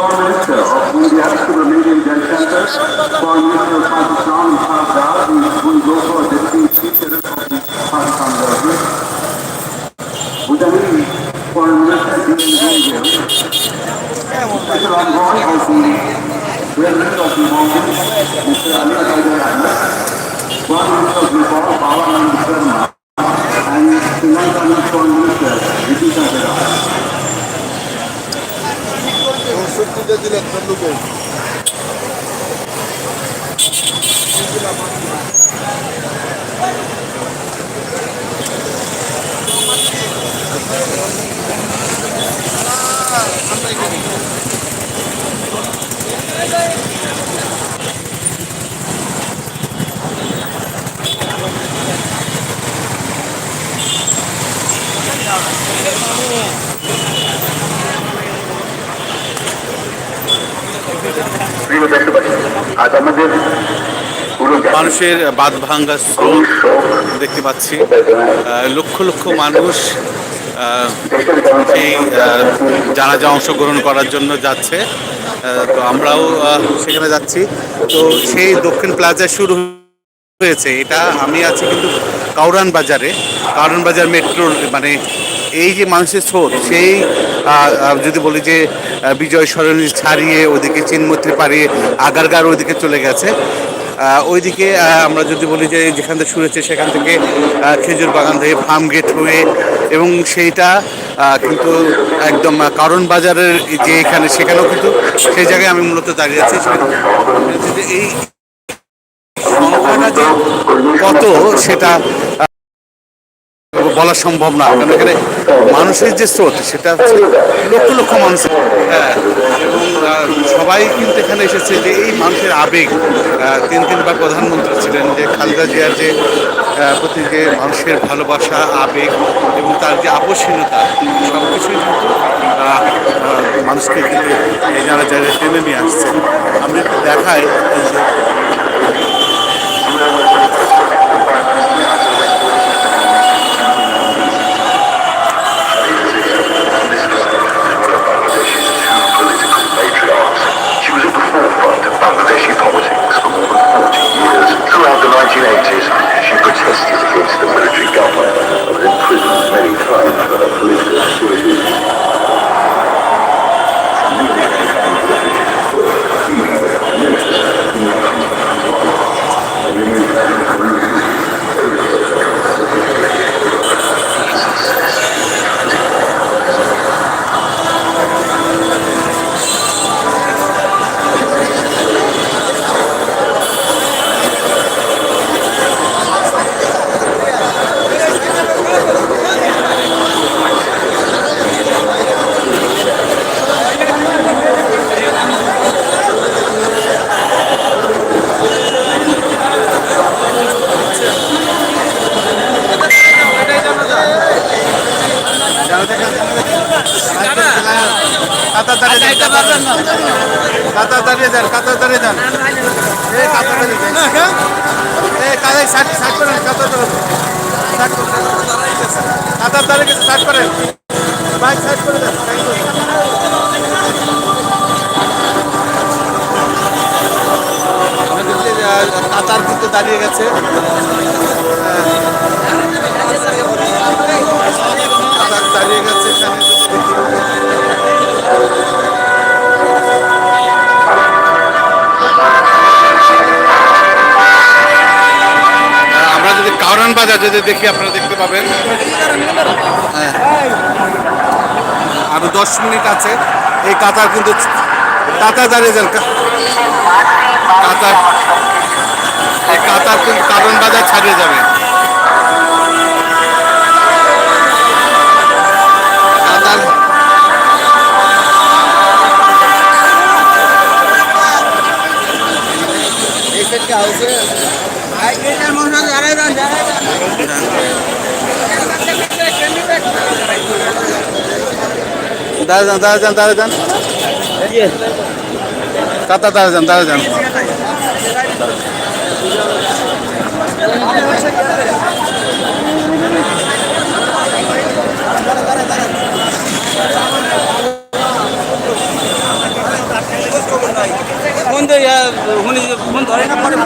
Foreign Minister of India to the Median Foreign Minister of Pakistan, Shahzad, who is also a distinguished teacher of the Pakistan government. Bhutanese Foreign Minister, Dean Special Envoy of the President of the Mr. চৌষট্টিটা দিলেন লোকে প্রিয় মানুষের বাদ ভাঙ্গা স্রোত দেখতে পাচ্ছি। লক্ষ লক্ষ মানুষ এই জানাজা অংশগ্রহণ করার জন্য যাচ্ছে তো আমরাও সেখানে যাচ্ছি। তো সেই দক্ষিণ প্লাজা শুরু হয়েছে। এটা আমি আছি কিন্তু কাউরান বাজারে। কাউরান বাজার মেট্রোর মানে এই যে মানুষের স্রোত সেই যদি বলি যে বিজয় সরণি ছাড়িয়ে ওদিকে চিনমত্রী পাড়িয়ে আগারগার ওইদিকে চলে গেছে। ওইদিকে আমরা যদি বলি যে, যেখান থেকে হয়েছে সেখান থেকে খেজুর বাগান থেকে ফার্ম গেট হয়ে এবং সেইটা কিন্তু একদম কারণ বাজারের যে এখানে, সেখানেও কিন্তু সেই জায়গায় আমি মূলত দাঁড়িয়ে আছি। এই কত, সেটা বলা সম্ভব না। কারণ এখানে মানুষের যে স্রোত, সেটা হচ্ছে লক্ষ লক্ষ মানুষ। হ্যাঁ এবং সবাই কিন্তু এখানে এসেছে যে এই মানুষের আবেগ তিন তিনবার প্রধানমন্ত্রী ছিলেন, যে খালেদা জিয়ার যে প্রতি যে মানুষের ভালোবাসা, আবেগ এবং তার যে আপসহীনতা সব কিছুই মানুষকে কিন্তু এই যারা জায়গায় টেনে নিয়ে আসছে আমি দেখাই কাতার দাঁড়িয়ে যান কাতার দাঁড়িয়ে যান এই কাতার দাঁড়িয়ে যান এই কাতার সাইড সাইড করেন করেন। কাতার দাঁড়িয়ে গেছে সাইড করেন। বাইক সাইড করে দেন কাতার কিন্তু দাঁড়িয়ে গেছে। আমরা বাজার যদি দেখি আপনারা দেখতে পাবেন। আরও দশ মিনিট আছে এই কাতার কিন্তু কাতার দাঁড়িয়ে যান কাতার এই কাতার কিন্তু কারণ বাজার ছাড়িয়ে যাবে কাতার দাঁড়া যান দাঁড়া যান দাঁড়া যান। কাতার দাঁড়া যান দাঁড়া যান। ফোন ধরে না, পরে